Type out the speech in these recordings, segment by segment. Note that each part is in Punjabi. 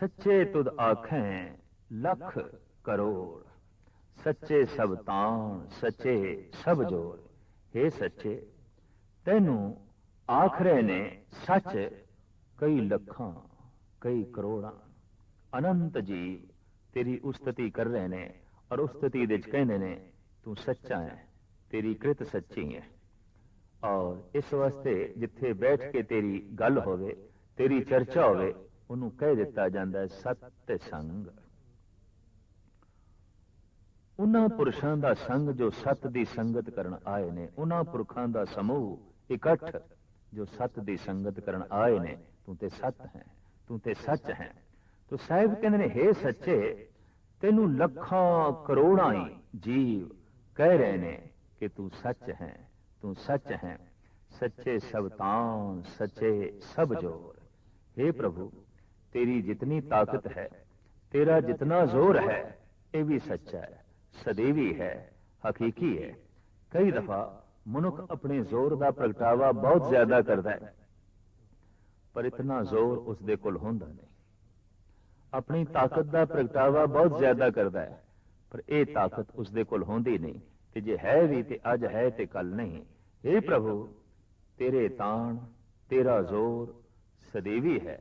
ਸੱਚੇ ਤੁਧ ਆਖੈ, ਲੱਖ ਕਰੋੜ। ਸੱਚੇ ਸਭ ਤਾਣ, ਸੱਚੇ ਸਭ ਜੋੜ हे ਸੱਚੇ, ਤੈਨੂੰ ਆਖਰੇ ਨੇ ਸੱਚ ਕਈ ਲੱਖਾਂ, ਕਈ ਕਰੋੜਾਂ। ਅਨੰਤ ਜੀਵ ਤੇਰੀ ਉਸਤਤੀ ਕਰ ਰਹੇ ਨੇ ਔਰ ਉਸਤਤੀ ਦੇ ਚ ਕਹਿੰਦੇ ਨੇ, ਤੂੰ ਸੱਚਾ ਹੈ, ਤੇਰੀ ਕ੍ਰਿਤ ਸੱਚੀ ਹੈ। ਔਰ ਇਸ ਵਾਸਤੇ ਜਿੱਥੇ ਬੈਠ ਕੇ ਤੇਰੀ ਗੱਲ ਹੋਵੇ, ਤੇਰੀ ਚਰਚਾ ਹੋਵੇ ਉਹਨੂੰ ਕਹਿ ਦਿੱਤਾ ਜਾਂਦਾ ਹੈ ਸਤ ਤੇ ਸੰਗ। ਉਹਨਾਂ ਪੁਰਸ਼ਾਂ ਦਾ ਸੰਗ ਜੋ ਸਤ ਦੀ ਸੰਗਤ ਕਰਨ ਆਏ ਨੇ, ਉਹਨਾਂ ਪੁਰਖਾਂ ਦਾ ਸਮੂਹ ਇਕੱਠ ਜੋ ਸਤ ਦੀ ਸੰਗਤ ਕਰਨ ਆਏ ਨੇ, ਤੂੰ ਤੇ ਸਤ ਹੈ, ਤੂੰ ਤੇ ਸੱਚ ਹੈ। ਤੋ ਸਾਹਿਬ ਕਹਿੰਦੇ ਨੇ हे ਸੱਚੇ, ਤੈਨੂੰ ਲੱਖਾਂ ਕਰੋੜਾਂ ਹੀ ਜੀਵ ਕਹਿ ਰਹੇ ਨੇ ਕਿ ਤੂੰ ਸੱਚ ਹੈ, ਤੂੰ ਸੱਚ ਹੈ। ਸੱਚੇ ਸਭ ਤਾਣ ਸੱਚੇ ਸਭ ਜੋਰ। हे ਪ੍ਰਭੂ ਤੇਰੀ ਜਿਤਨੀ ਤਾਕਤ ਹੈ, ਤੇਰਾ ਜਿਤਨਾ ਜ਼ੋਰ ਹੈ, ਇਹ ਵੀ ਸੱਚਾ ਹੈ, ਸਦੀਵੀ ਹੈ, ਹਕੀਕੀ ਹੈ। ਕਈ ਦਫਾ ਮਨੁੱਖ ਆਪਣੇ ਜ਼ੋਰ ਦਾ ਪ੍ਰਗਟਾਵਾ ਬਹੁਤ ਜ਼ਿਆਦਾ ਕਰਦਾ ਹੈ, ਪਰ ਇਤਨਾ ਜ਼ੋਰ ਉਸ ਦੇ ਕੋਲ ਹੁੰਦਾ ਨਹੀਂ। ਆਪਣੀ ਤਾਕਤ ਦਾ ਪ੍ਰਗਟਾਵਾ ਬਹੁਤ ਜ਼ਿਆਦਾ ਕਰਦਾ ਹੈ, ਪਰ ਇਹ ਤਾਕਤ ਉਸ ਦੇ ਕੋਲ ਹੁੰਦੀ ਨਹੀਂ ਤੇ ਜੇ ਹੈ ਵੀ ਤੇ ਅੱਜ ਹੈ ਤੇ ਕੱਲ ਨਹੀਂ। हे ਪ੍ਰਭੂ, ਤੇਰੇ ਤਾਣ, ਤੇਰਾ ਜ਼ੋਰ ਸਦੀਵੀ ਹੈ।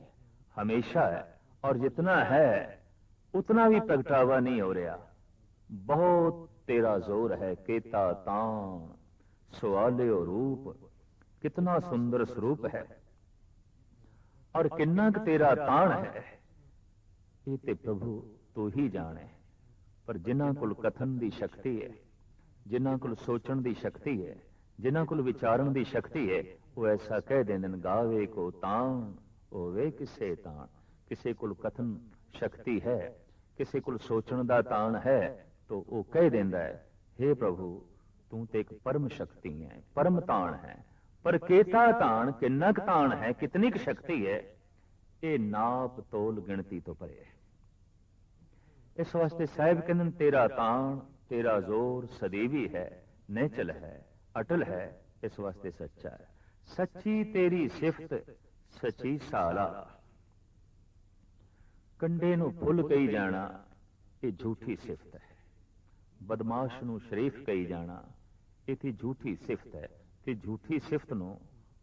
ਹਮੇਸ਼ਾ ਹੈ ਔਰ ਜਿਤਨਾ ਹੈ ਉਤਨਾ ਵੀ ਪ੍ਰਗਟਾਵਾ ਨਹੀਂ ਹੋ ਰਿਹਾ ਬਹੁਤ ਤੇਰਾ ਜ਼ੋਰ ਹੈ ਕੇਤਾ ਤਾਂ ਸਵਾਲਿਓ ਰੂਪ ਕਿਤਨਾ ਸੁੰਦਰ ਸਰੂਪ ਹੈ ਔਰ ਕਿੰਨਾ ਕੁ ਤੇਰਾ ਤਾਣ ਹੈ ਇਹ ਤੇ ਪ੍ਰਭੂ ਤੂੰ ਹੀ ਜਾਣੇ ਪਰ ਜਿਨ੍ਹਾਂ ਕੋਲ ਕਥਨ ਦੀ ਸ਼ਕਤੀ ਹੈ ਜਿਨ੍ਹਾਂ ਕੋਲ ਸੋਚਣ ਦੀ ਸ਼ਕਤੀ ਹੈ ਜਿਨ੍ਹਾਂ ਕੋਲ ਵਿਚਾਰਨ ਦੀ ਸ਼ਕਤੀ ਹੈ ਉਹ ਐਸਾ ਕਹਿ ਦਿੰਦੇ ਗਾਵੇ ਕੋ ਤਾਣ ਹੋਵੇ ਕਿਸੇ ਤਾਣ ਕਿਸੇ ਕੋਲ ਕਥਨ ਸ਼ਕਤੀ ਹੈ, ਕਿਸੇ ਕੋਲ ਸੋਚਣ ਦਾ ਤਾਣ ਹੈ, ਤਾਂ ਉਹ ਕਹਿ ਦਿੰਦਾ ਹੈ हे ਪ੍ਰਭੂ, ਤੂੰ ਤੇ ਇੱਕ ਪਰਮ ਸ਼ਕਤੀ ਹੈ, ਪਰਮ ਤਾਣ ਹੈ। ਪਰ ਕੇਤਾ ਤਾਣ ਕਿੰਨਾ ਕੁ ਤਾਣ ਹੈ, ਕਿਤਨੀ ਕੁ ਸ਼ਕਤੀ ਹੈ, ਇਹ ਨਾਪ ਤੋਲ ਗਿਣਤੀ ਤੋਂ ਪਰੇ ਹੈ। ਇਸ ਵਾਸਤੇ ਸਾਹਿਬ ਕਹਿੰਦੇ ਨੇ, ਤੇਰਾ ਤਾਣ, ਤੇਰਾ ਜ਼ੋਰ ਸਦੀਵੀ ਹੈ, ਨੇਚਲ ਹੈ, ਅਟਲ ਹੈ, ਇਸ ਵਾਸਤੇ ਸੱਚਾ ਹੈ। ਸੱਚੀ ਤੇਰੀ ਸਿਫਤ ਸੱਚੀ ਸਾਲਾ। ਕੰਡੇ ਨੂੰ ਫੁੱਲ ਕਹੀ ਜਾਣਾ, ਇਹ ਝੂਠੀ ਸਿਫਤ ਹੈ। ਬਦਮਾਸ਼ ਨੂੰ ਸ਼ਰੀਫ ਕਹੀ ਜਾਣਾ, ਇਹ ਤੇ ਝੂਠੀ ਸਿਫਤ ਹੈ ਤੇ ਝੂਠੀ ਸਿਫਤ ਨੂੰ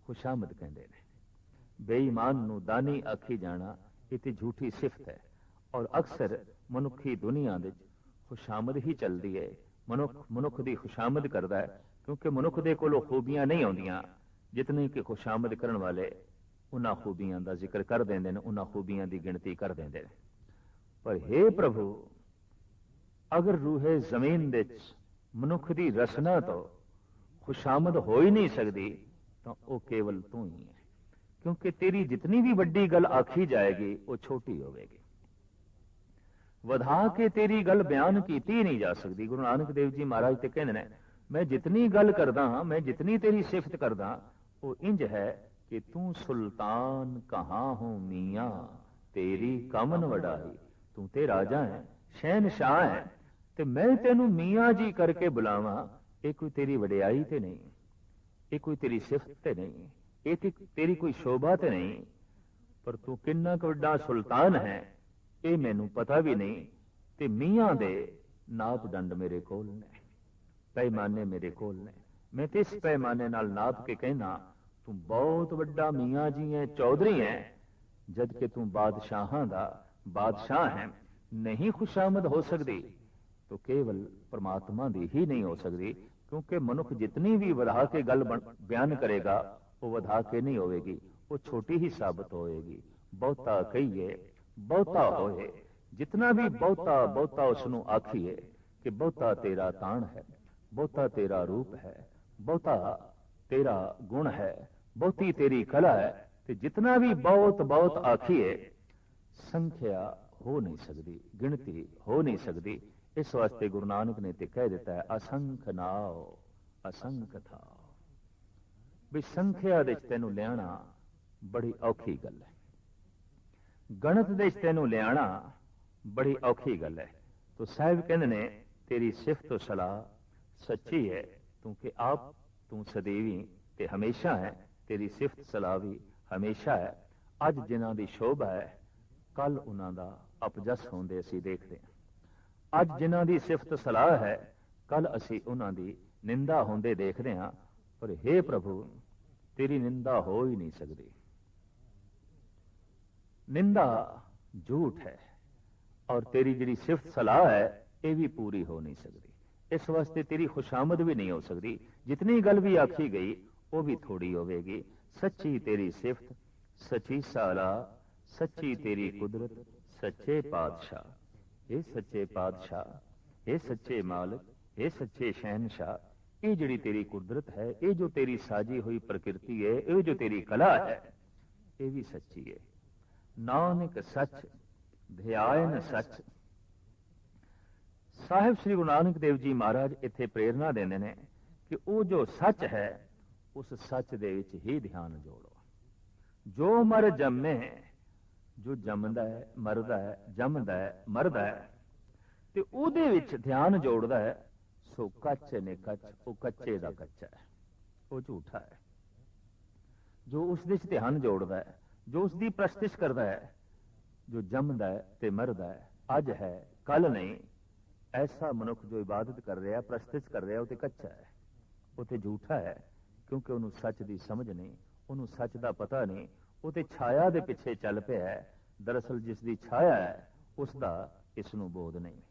ਖੁਸ਼ਾਮਦ ਕਹਿੰਦੇ ਨੇ। ਬੇਈਮਾਨ ਨੂੰ ਦਾਨੀ ਆਖੀ ਜਾਣਾ, ਇਹ ਤੇ ਝੂਠੀ ਸਿਫਤ ਹੈ। ਔਰ ਅਕਸਰ ਮਨੁੱਖੀ ਦੁਨੀਆ ਵਿੱਚ ਖੁਸ਼ਾਮਦ ਹੀ ਚੱਲਦੀ ਹੈ। ਮਨੁੱਖ ਮਨੁੱਖ ਦੀ ਖੁਸ਼ਾਮਦ ਕਰਦਾ ਹੈ, ਕਿਉਂਕਿ ਮਨੁੱਖ ਦੇ ਕੋਲ ਖੂਬੀਆਂ ਨਹੀਂ ਆਉਂਦੀਆਂ, ਜਿਤਨੀ ਕਿ ਖੁਸ਼ਾਮਦ ਕਰਨ ਵਾਲੇ ਉਹਨਾਂ ਖੂਬੀਆਂ ਦਾ ਜ਼ਿਕਰ ਕਰ ਦਿੰਦੇ ਨੇ ਉਹਨਾਂ ਖੂਬੀਆਂ ਦੀ ਗਿਣਤੀ ਕਰ ਦਿੰਦੇ ਨੇ। ਪਰ हे ਪ੍ਰਭੂ ਅਗਰ ਰੂਹੇ ਜ਼ਮੀਨ ਵਿੱਚ ਮਨੁੱਖ ਦੀ ਰਸਨਾ ਤੋਂ ਖੁਸ਼ਾਮਦ ਹੋ ਹੀ ਨਹੀਂ ਸਕਦੀ ਤਾਂ ਉਹ ਕੇਵਲ ਤੂੰ ਹੀ ਹੈ। ਕਿਉਂਕਿ ਤੇਰੀ ਜਿਤਨੀ ਵੀ ਵੱਡੀ ਗੱਲ ਆਖੀ ਜਾਏਗੀ ਉਹ ਛੋਟੀ ਹੋਵੇਗੀ। ਵਧਾ ਕੇ ਤੇਰੀ ਗੱਲ ਬਿਆਨ ਕੀਤੀ ਨਹੀਂ ਜਾ ਸਕਦੀ। ਗੁਰੂ ਨਾਨਕ ਦੇਵ ਜੀ ਮਹਾਰਾਜ ਤੇ ਕਹਿੰਦੇ ਨੇ ਮੈਂ ਜਿਤਨੀ ਗੱਲ ਕਰਦਾ ਹਾਂ ਮੈਂ ਜਿਤਨੀ ਤੇਰੀ ਸਿਫਤ ਕਰਦਾ ਉਹ ਇੰਜ ਹੈ ਕਿ ਤੂੰ ਸੁਲਤਾਨ ਕਹਾਂ ਹੂੰ ਮੀਆਂ? ਤੇਰੀ ਕਮਨ ਵਡਾਈ। ਤੂੰ ਤੇ ਰਾਜਾ ਹੈ ਸ਼ਹਿਨशाह ਹੈ। ਤੇ ਮੈਂ ਤੈਨੂੰ ਮੀਆਂ ਜੀ ਕਰਕੇ ਬੁਲਾਵਾਂ। ਇਹ ਕੋਈ ਤੇਰੀ ਵਡਿਆਈ ਤੇ ਨਹੀਂ। ਇਹ ਕੋਈ ਤੇਰੀ ਸਿਫਤ ਤੇ ਨਹੀਂ। ਇਹ ਤੇ ਤੇਰੀ ਕੋਈ ਸ਼ੋਭਾ ਤੇ ਨਹੀਂ। ਪਰ ਤੂੰ ਕਿੰਨਾ ਕੁ ਵੱਡਾ ਸੁਲਤਾਨ ਹੈ, ਇਹ ਮੈਨੂੰ ਪਤਾ ਵੀ ਨਹੀਂ। ਤੇ ਮੀਆਂ ਦੇ ਨਾਪ ਡੰਡ ਮੇਰੇ ਕੋਲ ਨੇ। ਪੈਮਾਨੇ ਮੇਰੇ ਕੋਲ ਨੇ। ਮੈਂ ਤੇ ਇਸ ਪੈਮਾਨੇ ਨਾਲ ਨਾਪ ਕੇ ਕਹਿਣਾ ਤੂੰ ਬਹੁਤ ਵੱਡਾ ਮੀਆਂ ਜੀ ਹੈ ਚੌਧਰੀ ਹੈ ਜਦ ਕਿ ਤੂੰ ਬਾਦਸ਼ਾਹਾਂ ਦਾ ਬਾਦਸ਼ਾਹ ਹੈ। ਨਹੀਂ ਖੁਸ਼ਾਮਦ ਹੋ ਸਕਦੀ। ਤੋ ਕੇਵਲ ਪਰਮਾਤਮਾ ਦੀ ਹੀ ਨਹੀਂ ਹੋ ਸਕਦੀ, ਕਿਉਂਕਿ ਮਨੁੱਖ ਜਿਤਨੀ ਵੀ ਵਧਾ ਕੇ ਗੱਲ ਬਿਆਨ ਕਰੇਗਾ, ਉਹ ਵਧਾ ਕੇ ਨਹੀਂ ਹੋਵੇਗੀ। ਉਹ ਛੋਟੀ ਹੀ ਸਾਬਤ ਹੋਏਗੀ। ਬਹੁਤਾ ਕਹੀਏ, ਬਹੁਤਾ ਹੋਏ। ਜਿਤਨਾ ਵੀ ਬਹੁਤਾ ਬਹੁਤਾ ਉਸ ਨੂੰ ਆਖੀਏ ਕਿ ਬਹੁਤਾ ਤੇਰਾ ਤਾਣ ਹੈ, ਬਹੁਤਾ ਤੇਰਾ ਰੂਪ ਹੈ, ਬਹੁਤਾ ਤੇਰਾ ਗੁਣ ਹੈ। ਬਹੁਤੀ ਤੇਰੀ ਕਲਾ ਹੈ ਤੇ ਜਿਤਨਾ ਵੀ ਬਹੁਤ ਬਹੁਤ ਆਖੀਏ ਸੰਖਿਆ ਹੋ ਨਹੀਂ ਸਕਦੀ, ਗਿਣਤੀ ਹੋ ਨਹੀਂ ਸਕਦੀ। ਇਸ ਵਾਸਤੇ ਗੁਰੂ ਨਾਨਕ ਨੇ ਤੇ ਕਹਿ ਦਿੱਤਾ ਹੈ, ਅਸੰਖ ਨਾਉ, ਅਸੰਖ ਥਾਉ। ਵੀ ਸੰਖਿਆ ਦੇ ਵਿੱਚ ਤੈਨੂੰ ਲਿਆਣਾ ਬੜੀ ਔਖੀ ਗੱਲ ਹੈ। ਗਣਿਤ ਦੇ ਵਿੱਚ ਤੈਨੂੰ ਲਿਆਣਾ ਬੜੀ ਔਖੀ ਗੱਲ ਹੈ। ਤੋ ਸਾਹਿਬ ਕਹਿੰਦੇ ਨੇ, ਤੇਰੀ ਸਿਫਤ ਤੇ ਸਲਾਹ ਸੱਚੀ ਹੈ ਤੂੰ ਕਿ ਆਪ ਤੂੰ ਸਦੀਵੀ ਤੇ ਹਮੇਸ਼ਾ ਹੈ। ਤੇਰੀ ਸਿਫਤ ਸਲਾਹ ਵੀ ਹਮੇਸ਼ਾ ਹੈ। ਅੱਜ ਜਿਨ੍ਹਾਂ ਦੀ ਸ਼ੋਭਾ ਹੈ ਕੱਲ ਉਹਨਾਂ ਦਾ ਅਪਜਸ ਹੁੰਦੇ ਅਸੀਂ ਦੇਖਦੇ ਹਾਂ। ਅੱਜ ਜਿਨ੍ਹਾਂ ਦੀ ਸਿਫਤ ਸਲਾਹ ਹੈ ਕੱਲ ਅਸੀਂ ਉਹਨਾਂ ਦੀ ਨਿੰਦਾ ਹੁੰਦੇ ਦੇਖਦੇ ਹਾਂ। ਪਰ हे ਪ੍ਰਭੂ, ਤੇਰੀ ਨਿੰਦਾ ਹੋ ਹੀ ਨਹੀਂ ਸਕਦੀ। ਨਿੰਦਾ ਝੂਠ ਹੈ ਔਰ ਤੇਰੀ ਜਿਹੜੀ ਸਿਫਤ ਸਲਾਹ ਹੈ, ਇਹ ਵੀ ਪੂਰੀ ਹੋ ਨਹੀਂ ਸਕਦੀ। ਇਸ ਵਾਸਤੇ ਤੇਰੀ ਖੁਸ਼ਾਮਦ ਵੀ ਨਹੀਂ ਹੋ ਸਕਦੀ। ਜਿਤਨੀ ਗੱਲ ਵੀ ਆਖੀ ਗਈ ਉਹ ਵੀ ਥੋੜੀ ਹੋਵੇਗੀ। ਸੱਚੀ ਤੇਰੀ ਸਿਫਤ, ਸੱਚੀ ਸਾਲਾ, ਸੱਚੀ ਤੇਰੀ ਕੁਦਰਤ, ਸੱਚੇ ਪਾਤਸ਼ਾਹ। ਇਹ ਸੱਚੇ ਪਾਤਸ਼ਾਹ ਇਹ ਸੱਚੇ ਮਾਲਕ ਇਹ ਸੱਚੇ ਸ਼ਹਿਨशाह ਇਹ ਜਿਹੜੀ ਤੇਰੀ ਕੁਦਰਤ ਹੈ, ਇਹ ਜੋ ਤੇਰੀ ਸਾਜੀ ਹੋਈ ਪ੍ਰਕਿਰਤੀ ਹੈ, ਇਹ ਜੋ ਤੇਰੀ ਕਲਾ ਹੈ, ਇਹ ਵੀ ਸੱਚੀ ਹੈ। ਨਾਨਕ ਸੱਚ, ਧਿਆਇਨ ਸੱਚ। ਸਾਹਿਬ ਸ੍ਰੀ ਗੁਰੂ ਨਾਨਕ ਦੇਵ ਜੀ ਮਹਾਰਾਜ ਇੱਥੇ ਪ੍ਰੇਰਣਾ ਦਿੰਦੇ ਨੇ ਕਿ ਉਹ ਜੋ ਸੱਚ ਹੈ ਉਸ ਸੱਚ ਦੇ ਵਿੱਚ ਹੀ ਧਿਆਨ ਜੋੜੋ। ਜੋ ਮਰ ਜੰਮੇ, ਜੋ ਜੰਮਦਾ ਹੈ, ਮਰਦਾ ਹੈ, ਜੰਮਦਾ ਹੈ, ਮਰਦਾ ਹੈ, ਤੇ ਉਹਦੇ ਵਿੱਚ ਧਿਆਨ ਜੋੜਦਾ ਹੈ, ਸੋ ਕੱਚ ਨੇ ਕੱਚ, ਉਹ ਕੱਚੇ ਦਾ ਕੱਚਾ ਹੈ, ਉਹ ਝੂਠਾ ਹੈ। ਜੋ ਉਸ ਦੇ ਵਿੱਚ ਧਿਆਨ ਜੋੜਦਾ ਹੈ, ਜੋ ਉਸ ਦੀ ਪ੍ਰਸਤਿਸ਼ ਕਰਦਾ ਹੈ, ਜੋ ਜੰਮਦਾ ਹੈ ਤੇ ਮਰਦਾ ਹੈ, ਅੱਜ ਹੈ ਕੱਲ ਨਹੀਂ, ਐਸਾ ਮਨੁੱਖ ਜੋ ਇਬਾਦਤ ਕਰ ਰਿਹਾ, ਪ੍ਰਸਤਿਸ਼ ਕਰ ਰਿਹਾ, ਉਹ ਤੇ ਕੱਚਾ ਹੈ, ਉਹ ਤੇ ਝੂਠਾ ਹੈ। ਕਿਉਂਕਿ ਉਹਨੂੰ ਸੱਚ ਦੀ ਸਮਝ ਨਹੀਂ, ਉਹਨੂੰ ਸੱਚ ਦਾ ਪਤਾ ਨਹੀਂ, ਉਹ ਤੇ ਛਾਇਆ ਦੇ ਪਿੱਛੇ ਚੱਲ ਪਿਆ ਹੈ। ਦਰਅਸਲ ਜਿਸ ਦੀ ਛਾਇਆ ਹੈ, ਉਸ ਦਾ ਇਸ ਨੂੰ ਬੋਧ ਨਹੀਂ।